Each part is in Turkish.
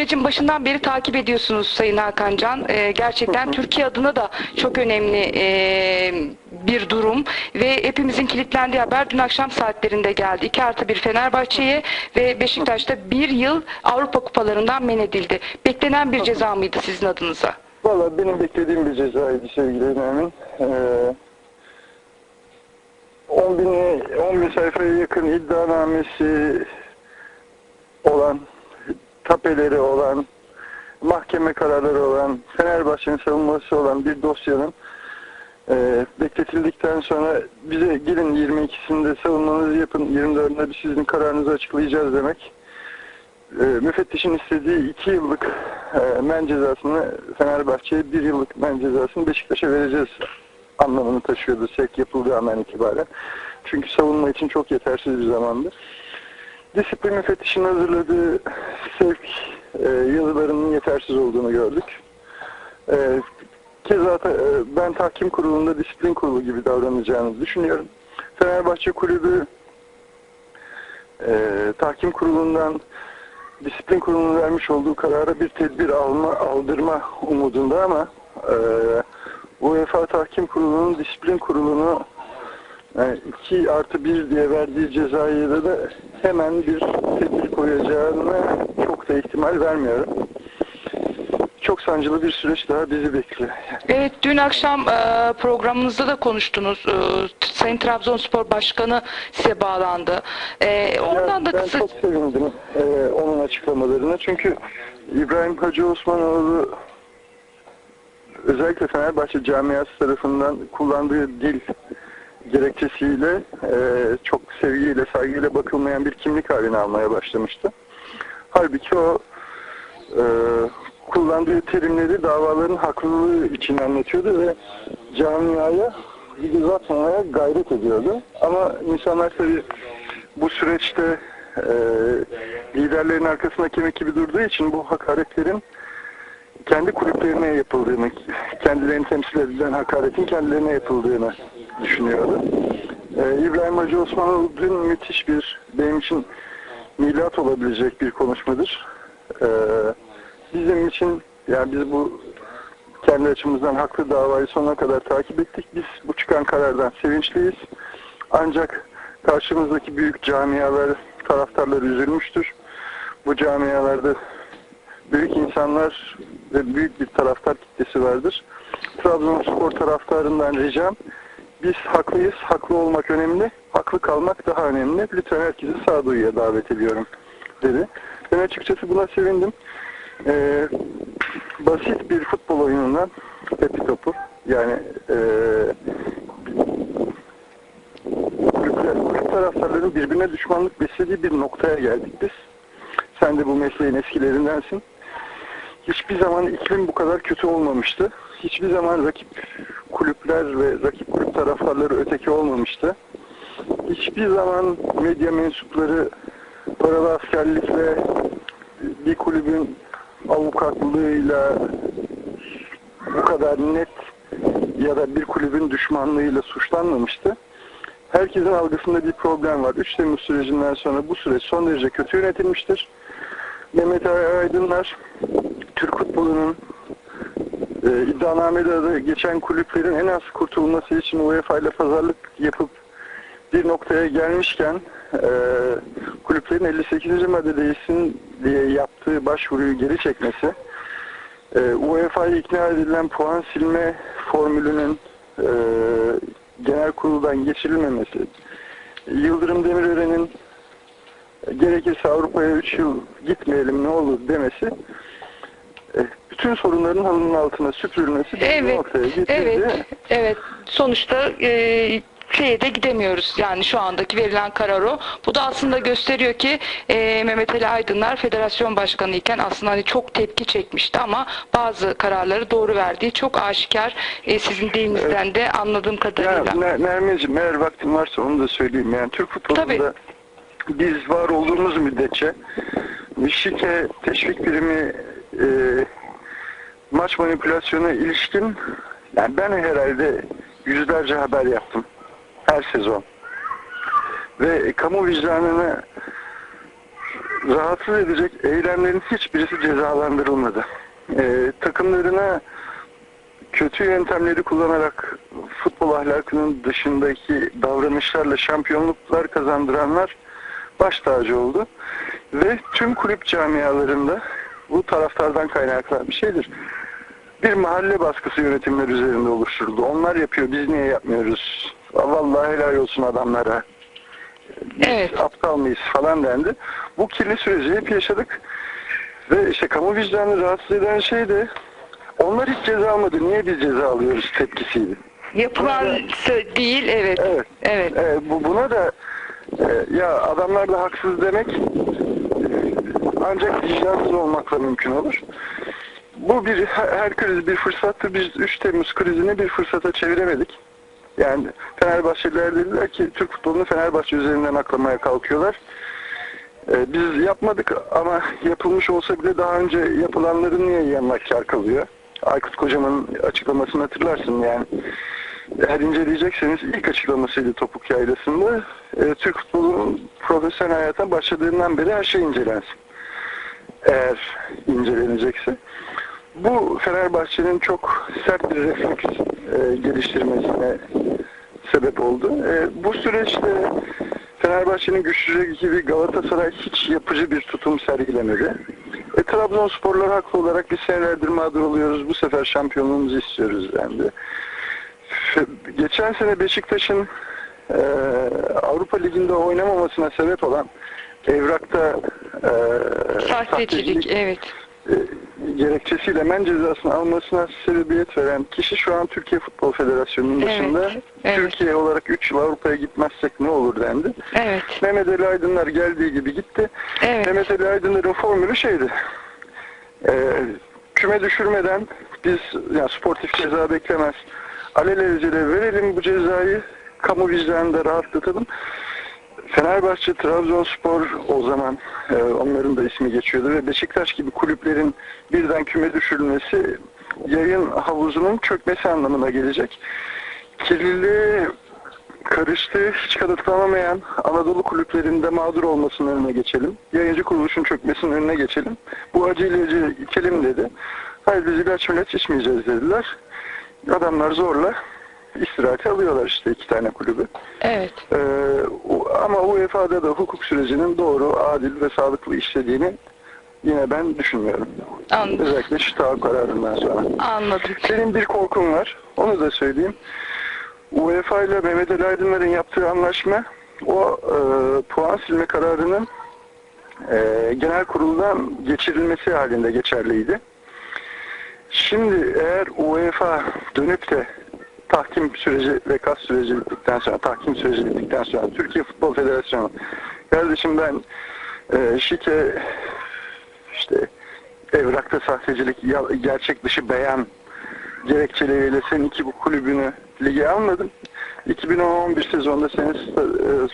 sürecin başından beri takip ediyorsunuz Sayın Hakan Can. Ee, gerçekten Türkiye adına da çok önemli ee, bir durum ve hepimizin kilitlendiği haber dün akşam saatlerinde geldi. 2 artı 1 Fenerbahçe'ye ve Beşiktaş'ta bir yıl Avrupa kupalarından men edildi. Beklenen bir ceza mıydı sizin adınıza? Valla benim beklediğim bir cezaydı sevgili Nermin. Ee, 10 bin, 10 bin sayfaya yakın iddianamesi olan, tapeleri olan, mahkeme kararları olan, Fenerbahçe'nin savunması olan bir dosyanın e, bekletildikten sonra bize gelin 22'sinde savunmanızı yapın, 24'ünde biz sizin kararınızı açıklayacağız demek. E, müfettişin istediği 2 yıllık e, men cezasını Fenerbahçe'ye 1 yıllık men cezasını Beşiktaş'a vereceğiz anlamını taşıyordu sevk yapıldığı andan itibaren. Çünkü savunma için çok yetersiz bir zamandı. Disiplin müfettişinin hazırladığı sevk e, yazılarının yetersiz olduğunu gördük. E, keza ta- e, ben tahkim kurulunda disiplin kurulu gibi davranacağını düşünüyorum. Fenerbahçe kulübü e, tahkim kurulundan disiplin kurulunun vermiş olduğu karara bir tedbir alma aldırma umudunda ama e, UEFA tahkim kurulunun disiplin kurulunu 2 artı 1 diye verdiği cezayı da, da hemen bir tedbir koyacağına çok da ihtimal vermiyorum. Çok sancılı bir süreç daha bizi bekliyor. Evet dün akşam e, programınızda da konuştunuz. E, Sayın Trabzonspor Başkanı size bağlandı. E, ondan da ben kısa... çok sevindim e, onun açıklamalarına. Çünkü İbrahim Hacı Osmanoğlu özellikle Fenerbahçe camiası tarafından kullandığı dil gerekçesiyle e, çok sevgiyle, saygıyla bakılmayan bir kimlik haline almaya başlamıştı. Halbuki o e, kullandığı terimleri davaların haklılığı için anlatıyordu ve camiaya göz atmamaya gayret ediyordu. Ama insanlar tabii bu süreçte e, liderlerin arkasında kemik gibi durduğu için bu hakaretlerin kendi kulüplerine yapıldığını, kendilerini temsil edilen hakaretin kendilerine yapıldığını düşünüyordu. Ee, İbrahim Hacı Osmanoğlu dün müthiş bir, benim için milat olabilecek bir konuşmadır. Ee, bizim için, yani biz bu kendi açımızdan haklı davayı sonuna kadar takip ettik. Biz bu çıkan karardan sevinçliyiz. Ancak karşımızdaki büyük camialar, taraftarlar üzülmüştür. Bu camialarda büyük insanlar ve büyük bir taraftar kitlesi vardır. Trabzonspor taraftarından ricam biz haklıyız, haklı olmak önemli, haklı kalmak daha önemli. Lütfen herkesi sağduyuya davet ediyorum dedi. Ben açıkçası buna sevindim. Ee, basit bir futbol oyunundan tepi topu yani e, kulüp taraftarların birbirine düşmanlık beslediği bir noktaya geldik biz. Sen de bu mesleğin eskilerindensin. Hiçbir zaman iklim bu kadar kötü olmamıştı. Hiçbir zaman rakip kulüpler ve rakip kulüp taraftarları öteki olmamıştı. Hiçbir zaman medya mensupları paralı askerlikle bir kulübün avukatlığıyla bu kadar net ya da bir kulübün düşmanlığıyla suçlanmamıştı. Herkesin algısında bir problem var. 3 Temmuz sürecinden sonra bu süreç son derece kötü yönetilmiştir. Mehmet Aydınlar Türk futbolunun e, iddianamede de geçen kulüplerin en az kurtulması için UEFA ile pazarlık yapıp bir noktaya gelmişken e, kulüplerin 58. maddedeyisin diye yaptığı başvuruyu geri çekmesi e, UEFA'ya ikna edilen puan silme formülünün e, genel kuruldan geçirilmemesi Yıldırım Demirören'in gerekirse Avrupa'ya 3 yıl gitmeyelim ne olur demesi e, bütün sorunların halının altına süpürülmesi Evet, noktaya getirdi. evet, evet. Sonuçta e, şeye de gidemiyoruz. Yani şu andaki verilen karar o. Bu da aslında gösteriyor ki e, Mehmet Ali Aydınlar federasyon başkanı iken aslında hani çok tepki çekmişti ama bazı kararları doğru verdiği çok aşikar e, sizin dilinizden de anladığım Ya kadarıyla. Mer- Nermin'ciğim eğer vaktin varsa onu da söyleyeyim. Yani Türk futbolunda Tabii. Biz var olduğumuz müddetçe şike teşvik birimi e, maç manipülasyona ilişkin yani ben herhalde yüzlerce haber yaptım her sezon. Ve kamu vicdanını rahatsız edecek eylemlerin hiçbirisi cezalandırılmadı. Ee, takımlarına kötü yöntemleri kullanarak futbol ahlakının dışındaki davranışlarla şampiyonluklar kazandıranlar baş tacı oldu. Ve tüm kulüp camialarında bu taraftardan kaynaklanan bir şeydir. Bir mahalle baskısı yönetimler üzerinde oluşturuldu. Onlar yapıyor, biz niye yapmıyoruz? Vallahi helal olsun adamlara. Biz Evet. aptal mıyız falan dendi. Bu kirli süreci hep yaşadık. Ve işte kamu vicdanını rahatsız eden şey de onlar hiç ceza almadı. Niye biz ceza alıyoruz tepkisiydi. Yapılan değil evet. Evet. Evet. Evet, bu buna da e, ya adamlar da haksız demek e, ancak vicdansız olmakla mümkün olur. Bu bir her her kriz bir fırsattı. Biz 3 Temmuz krizini bir fırsata çeviremedik. Yani Fenerbahçeliler dediler ki Türk futbolunu Fenerbahçe üzerinden aklamaya kalkıyorlar. E, biz yapmadık ama yapılmış olsa bile daha önce yapılanların niye yanına kar kalıyor? Aykut Kocaman'ın açıklamasını hatırlarsın yani. Eğer inceleyecekseniz ilk açıklamasıydı topuk yaylasında. E, Türk futbolunun profesyonel hayata başladığından beri her şey incelensin. Eğer incelenecekse. Bu Fenerbahçe'nin çok sert bir refleks e, geliştirmesine sebep oldu. E, bu süreçte Fenerbahçe'nin güçlü gibi Galatasaray hiç yapıcı bir tutum sergilemedi. E, Trabzonsporlar haklı olarak bir senelerdir mağdur oluyoruz. Bu sefer şampiyonluğumuzu istiyoruz dendi. Fe- Geçen sene Beşiktaş'ın e, Avrupa Ligi'nde oynamamasına sebep olan evrakta e, Sahtecilik evet. e, gerekçesiyle men cezasını almasına sebebiyet veren kişi şu an Türkiye Futbol Federasyonu'nun Evet, başında. evet. Türkiye olarak 3 yıl Avrupa'ya gitmezsek ne olur dendi. Evet. Mehmet Ali Aydınlar geldiği gibi gitti. Evet. Mehmet Ali Aydınlar'ın formülü şeydi. E, küme düşürmeden biz yani sportif ceza beklemez. Alelacele verelim bu cezayı. Kamu vicdanını da rahatlatalım. Fenerbahçe, Trabzonspor o zaman e, onların da ismi geçiyordu ve Beşiktaş gibi kulüplerin birden küme düşürülmesi yayın havuzunun çökmesi anlamına gelecek. Kirliliğe karıştığı hiç kanıtlanamayan Anadolu kulüplerinde mağdur olmasının önüne geçelim. Yayıncı kuruluşun çökmesinin önüne geçelim. Bu acı ilacı içelim dedi. Hayır biz ilaç milaç içmeyeceğiz dediler. Adamlar zorla istirahate alıyorlar işte iki tane kulübü. Evet. Ee, ama UEFA'da da hukuk sürecinin doğru, adil ve sağlıklı işlediğini yine ben düşünmüyorum. Anladım. Özellikle şu tahakkuk kararından sonra. Anladım. Benim bir korkum var. Onu da söyleyeyim. UEFA ile Mehmet Ali Aydınlar'ın yaptığı anlaşma o e, puan silme kararının e, genel kuruldan geçirilmesi halinde geçerliydi. Şimdi eğer UEFA dönüp de tahkim süreci ve kas süreci bittikten sonra, tahkim süreci bittikten sonra Türkiye Futbol Federasyonu kardeşim ben e, şike işte evrakta sahtecilik, gerçek dışı beyan gerekçeleriyle senin iki bu kulübünü lige almadım. 2011 sezonda senin e,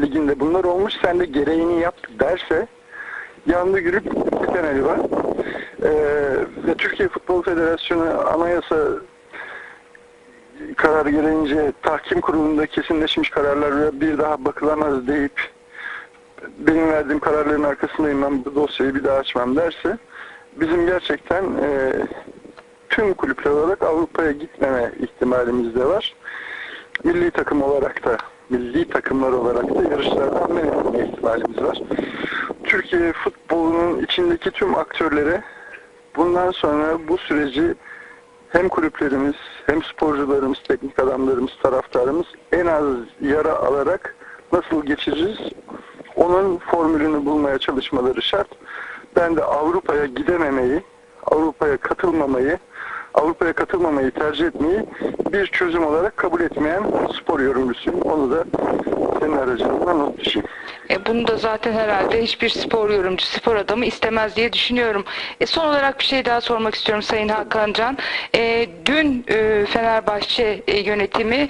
liginde bunlar olmuş. Sen de gereğini yap derse yandı gülüp Ali var. E, ve Türkiye Futbol Federasyonu anayasa kararı gereğince tahkim kurulunda kesinleşmiş kararlar bir daha bakılamaz deyip benim verdiğim kararların arkasındayım ben bu dosyayı bir daha açmam derse bizim gerçekten e, tüm kulüpler olarak Avrupa'ya gitmeme ihtimalimiz de var. Milli takım olarak da milli takımlar olarak da yarışlardan men edilme ihtimalimiz var. Türkiye futbolunun içindeki tüm aktörlere bundan sonra bu süreci hem kulüplerimiz hem sporcularımız, teknik adamlarımız, taraftarımız en az yara alarak nasıl geçeceğiz onun formülünü bulmaya çalışmaları şart. Ben de Avrupa'ya gidememeyi, Avrupa'ya katılmamayı, Avrupa'ya katılmamayı tercih etmeyi bir çözüm olarak kabul etmeyen spor yorumcusuyum. Onu da senin aracılığından not düşeyim. E, bunu da zaten herhalde hiçbir spor yorumcu, spor adamı istemez diye düşünüyorum. E, son olarak bir şey daha sormak istiyorum Sayın Hakan Can. E, dün e, Fenerbahçe e, yönetimi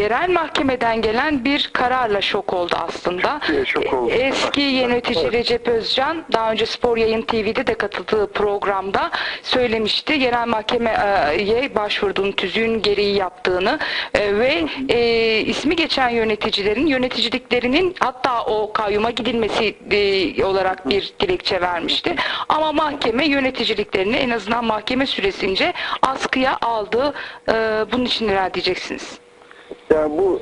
yerel mahkemeden gelen bir kararla şok oldu aslında. Şok oldu. E- Eski yönetici Evet. Recep Özcan daha önce Spor Yayın TV'de de katıldığı programda söylemişti. Yerel mahkemeye başvurduğunu, tüzüğün gereği yaptığını e, ve e, ismi geçen yöneticilerin yöneticiliklerinin hatta o kayyuma gidilmesi e, olarak bir dilekçe vermişti. Ama mahkeme yöneticiliklerini en azından mahkeme süresince askıya aldı. E, bunun için neler diyeceksiniz? Yani bu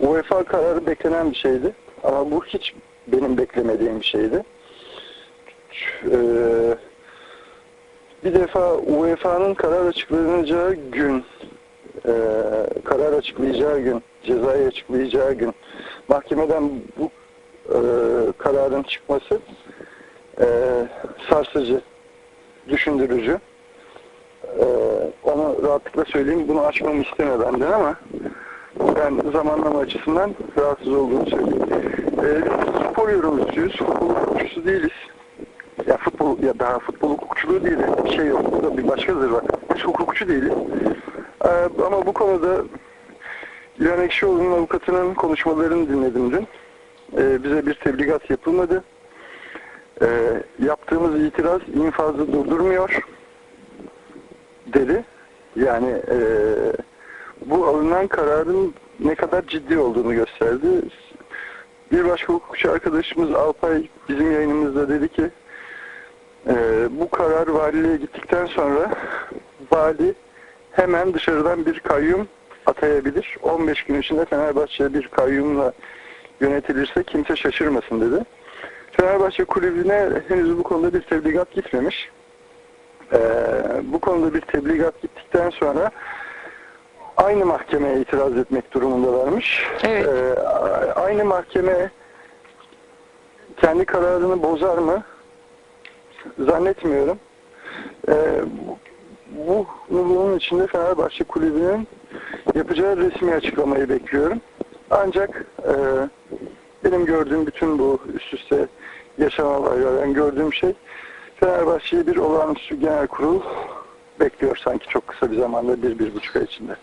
UEFA kararı beklenen bir şeydi. Ama bu hiç benim beklemediğim bir şeydi. Ee, bir defa UEFA'nın karar açıklanacağı gün, e, karar açıklayacağı gün, cezayı açıklayacağı gün mahkemeden bu e, kararın çıkması e, sarsıcı, düşündürücü. Ee, onu rahatlıkla söyleyeyim. Bunu açmamı isteme benden ama ben zamanlama açısından rahatsız olduğumu söyleyeyim. Biz spor yorumcusuyuz. Futbol hukukçusu değiliz. Ya futbol ya daha futbol hukukçuluğu değil de bir şey yok. Bu da bir başkadır var. Biz hukukçu değiliz. Ee, ama bu konuda İlhan Ekşioğlu'nun avukatının konuşmalarını dinledim dün. Ee, bize bir tebligat yapılmadı. Ee, yaptığımız itiraz infazı durdurmuyor dedi. Yani e, bu alınan kararın ne kadar ciddi olduğunu gösterdi. Bir başka hukukçu arkadaşımız Alpay bizim yayınımızda dedi ki e, bu karar valiliğe gittikten sonra vali hemen dışarıdan bir kayyum atayabilir. 15 gün içinde Fenerbahçe bir kayyumla yönetilirse kimse şaşırmasın dedi. Fenerbahçe kulübüne henüz bu konuda bir tebligat gitmemiş. Ee, bu konuda bir tebligat gittikten sonra aynı mahkemeye itiraz etmek durumundalarmış. Evet. Ee, aynı mahkeme kendi kararını bozar mı? Zannetmiyorum. Ee, bu, bu bunun içinde Fenerbahçe kulübünün yapacağı resmi açıklamayı bekliyorum. Ancak e, benim gördüğüm bütün bu üst üste yaşanan olaylardan gördüğüm şey Fenerbahçe'yi bir olağanüstü genel kurul bekliyor sanki çok kısa bir zamanda bir, bir buçuk ay içinde.